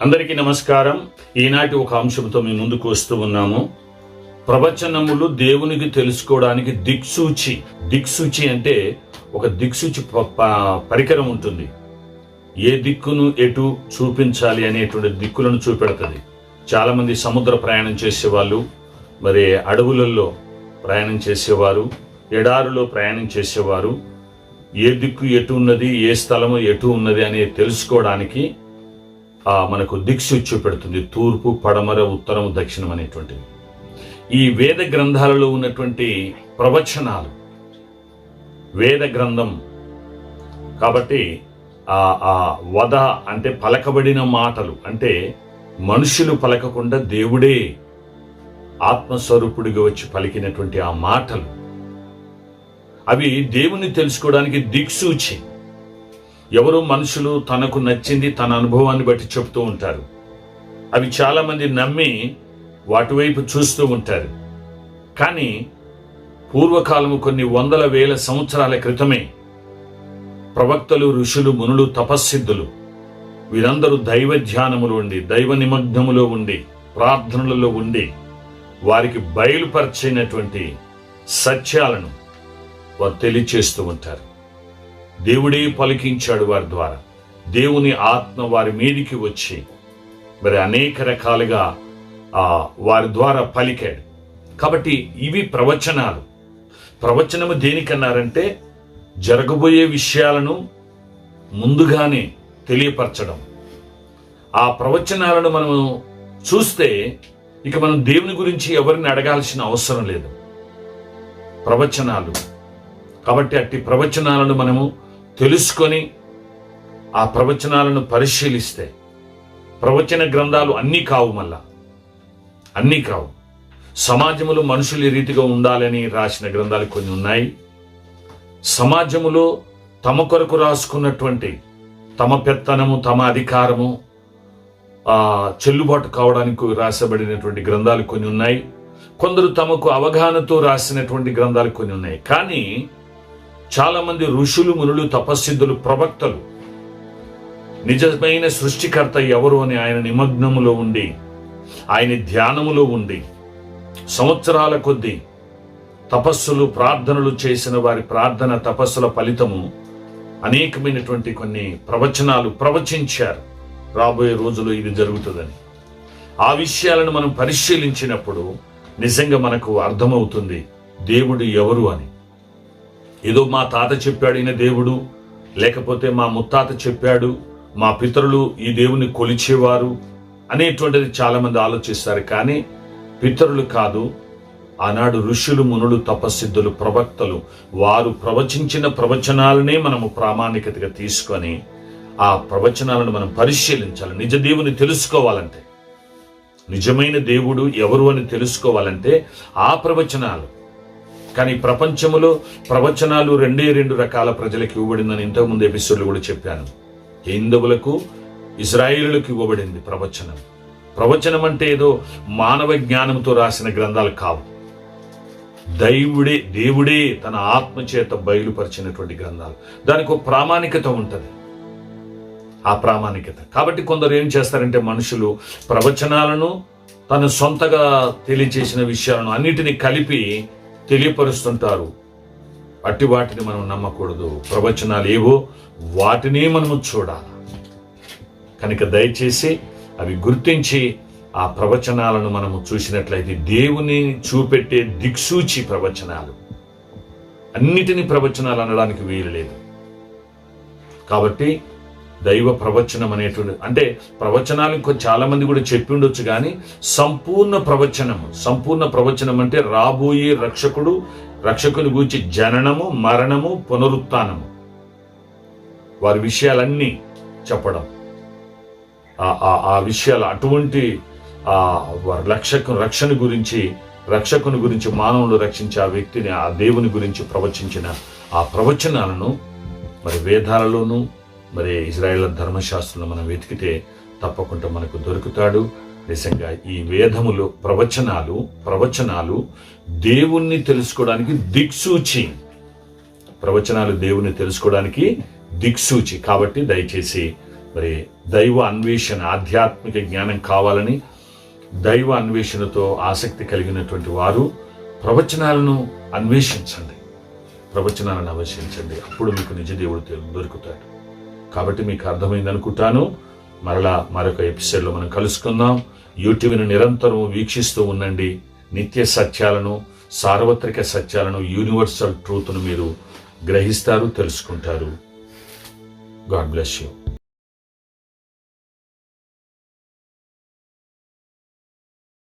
అందరికీ నమస్కారం. ఈనాటి ఒక అంశంతో మీ ముందుకు వస్తూ ఉన్నాము. ప్రవచనములు దేవునికి తెలుసుకోవడానికి దిక్సూచి. దిక్సూచి అంటే ఒక దిక్సూచి ప- ప- పరికరం ఉంటుంది. ఏ దిక్కును ఎటు చూపించాలి అనేటువంటి దిక్కులను చూపెడుతుంది. చాలామంది సముద్ర ప్రయాణం చేసేవాళ్ళు మరి అడవులలో ప్రయాణం చేసేవారు ఎడారులో ప్రయాణం చేసేవారు. ఏ దిక్కు ఎటు ఉన్నది ఏ స్థలము ఎటు ఉన్నది అనేది తెలుసుకోవడానికి మనకు దిక్సు చూపెడుతుంది. తూర్పు పడమర ఉత్తరం దక్షిణం అనేటువంటివి ఈ వేద గ్రంథాలలో ఉన్నటువంటి ప్రవచనాలు వేద గ్రంథం కాబట్టి ఆ ఆ వద అంటే పలకబడిన మాటలు అంటే మనుషులు పలకకుండా దేవుడే ఆత్మస్వరూపుడిగా వచ్చి పలికినటువంటి ఆ మాటలు అవి దేవుని తెలుసుకోవడానికి దిక్సూచి. ఎవరో మనుషులు తనకు నచ్చింది తన అనుభవాన్ని బట్టి చెప్తూ ఉంటారు. అవి చాలామంది నమ్మి వాటి వైపు చూస్తూ ఉంటారు. కానీ పూర్వకాలము కొన్ని వందల వేల సంవత్సరాల క్రితమే ప్రవక్తలు ఋషులు మునులు తపస్సిద్ధులు వీరందరూ దైవ ధ్యానములో ఉండి దైవ నిమగ్నములో ఉండి ప్రార్థనలలో ఉండి వారికి బయలుపరిచినటువంటి సత్యాలను వారు తెలియచేస్తూ ఉంటారు. దేవుడే పలికించాడు వారి ద్వారా. దేవుని ఆత్మ వారి మీదికి వచ్చి మరి అనేక రకాలుగా వారి ద్వారా పలికాడు. కాబట్టి ఇవి ప్రవచనాలు. ప్రవచనము దేనికన్నారంటే జరగబోయే విషయాలను ముందుగానే తెలియపరచడం. ఆ ప్రవచనాలను మనము చూస్తే ఇక మనం దేవుని గురించి ఎవరిని అడగాల్సిన అవసరం లేదు. ప్రవచనాలు. కాబట్టి అట్టి ప్రవచనాలను మనము తెలుసుకొని ఆ ప్రవచనాలను పరిశీలిస్తే ప్రవచన గ్రంథాలు అన్నీ కావు మళ్ళా. అన్నీ కావు. సమాజములో మనుషులు ఈ రీతిగా ఉండాలని రాసిన గ్రంథాలు కొన్ని ఉన్నాయి. సమాజములో తమ కొరకు రాసుకున్నటువంటి తమ పెత్తనము తమ అధికారము చెల్లుబాటు కావడానికి రాసబడినటువంటి గ్రంథాలు కొన్ని ఉన్నాయి. కొందరు తమకు అవగాహనతో రాసినటువంటి గ్రంథాలు కొన్ని ఉన్నాయి. కానీ చాలామంది ఋషులు మునులు తపస్సిద్ధులు ప్రవక్తలు. నిజమైన సృష్టికర్త ఎవరు అని ఆయన నిమగ్నములో ఉండి ఆయన ధ్యానములో ఉండి సంవత్సరాల కొద్దీ తపస్సులు ప్రార్థనలు చేసిన వారి ప్రార్థన తపస్సుల ఫలితము అనేకమైనటువంటి కొన్ని ప్రవచనాలు ప్రవచించారు. రాబోయే రోజులో ఇది జరుగుతుందని. ఆ విషయాలను మనం పరిశీలించినప్పుడు నిజంగా మనకు అర్థమవుతుంది దేవుడు ఎవరు అని. ఏదో మా తాత చెప్పాడు ఈయన దేవుడు లేకపోతే మా ముత్తాత చెప్పాడు మా పితరులు ఈ దేవుని కొలిచేవారు అనేటువంటిది చాలామంది ఆలోచిస్తారు. కానీ పితరులు కాదు ఆనాడు ఋషులు మునులు తపస్సిద్ధులు ప్రవక్తలు వారు ప్రవచించిన ప్రవచనాలనే మనము ప్రామాణికతగా తీసుకొని ఆ ప్రవచనాలను మనం పరిశీలించాలి. నిజ దేవుని తెలుసుకోవాలంటే నిజమైన దేవుడు ఎవరు అని తెలుసుకోవాలంటే ఆ ప్రవచనాలు కానీ ప్రపంచములో ప్రవచనాలు రెండే రెండు రకాల ప్రజలకు ఇవ్వబడిందని ఇంతకుముందు ఎపిసోడ్లు కూడా చెప్పాను. హిందువులకు ఇజ్రాయిలులకు ఇవ్వబడింది ప్రవచనం. ప్రవచనం అంటే ఏదో మానవ జ్ఞానంతో రాసిన గ్రంథాలు కావు. దైవుడే దేవుడే తన ఆత్మ చేత బయలుపరిచినటువంటి గ్రంథాలు. దానికి ఒక ప్రామాణికత ఉంటుంది. ఆ ప్రామాణికత. కాబట్టి కొందరు ఏం చేస్తారంటే మనుషులు ప్రవచనాలను తన సొంతగా తెలియచేసిన విషయాలను అన్నిటినీ కలిపి తెలియపరుస్తుంటారు. అట్టి వాటిని మనం నమ్మకూడదు. ప్రవచనాలు ఏవో వాటినే మనము చూడాలి. కనుక దయచేసి అవి గుర్తించి ఆ ప్రవచనాలను మనము చూసినట్లయితే దేవుని చూపెట్టే దిక్సూచి ప్రవచనాలు. అన్నిటినీ ప్రవచనాలు అనడానికి వీలు లేదు. కాబట్టి దైవ ప్రవచనం అనేటువంటి అంటే ప్రవచనాలు ఇంకో చాలామంది కూడా చెప్పి ఉండొచ్చు కానీ సంపూర్ణ ప్రవచనము సంపూర్ణ ప్రవచనం అంటే రాబోయే రక్షకుడు రక్షకుని గురించి జననము మరణము పునరుత్నము. వారి విషయాలన్నీ చెప్పడం. ఆ- విషయాలు అటువంటి ఆ వారి రక్షకు రక్షణ గురించి రక్షకుని గురించి మానవులు రక్షించే ఆ వ్యక్తిని ఆ దేవుని గురించి ప్రవచించిన ఆ ప్రవచనాలను మరి వేదాలలోనూ మరి ఇజ్రాయేళ్ళ ధర్మశాస్త్రంలో మనం వెతికితే తప్పకుండా మనకు దొరుకుతాడు. నిజంగా ఈ వేదములు ప్రవచనాలు ప్రవచనాలు దేవుణ్ణి తెలుసుకోవడానికి దిక్సూచి. ప్రవచనాలు దేవుణ్ణి తెలుసుకోవడానికి దిక్సూచి. కాబట్టి దయచేసి మరి దైవ అన్వేషణ ఆధ్యాత్మిక జ్ఞానం కావాలని దైవ అన్వేషణతో ఆసక్తి కలిగినటువంటి వారు ప్రవచనాలను అన్వేషించండి. ప్రవచనాలను అన్వేషించండి. అప్పుడు మీకు నిజ దేవుడు దొరుకుతాడు. కాబట్టి మీకు అర్థమైంది అనుకుంటాను. మరలా మరొక ఎపిసోడ్లో మనం కలుసుకుందాం. యూట్యూబ్ని నిరంతరం వీక్షిస్తూ ఉండండి. నిత్య సత్యాలను సార్వత్రిక సత్యాలను యూనివర్సల్ ట్రూత్ను మీరు గ్రహిస్తారు తెలుసుకుంటారు. God bless you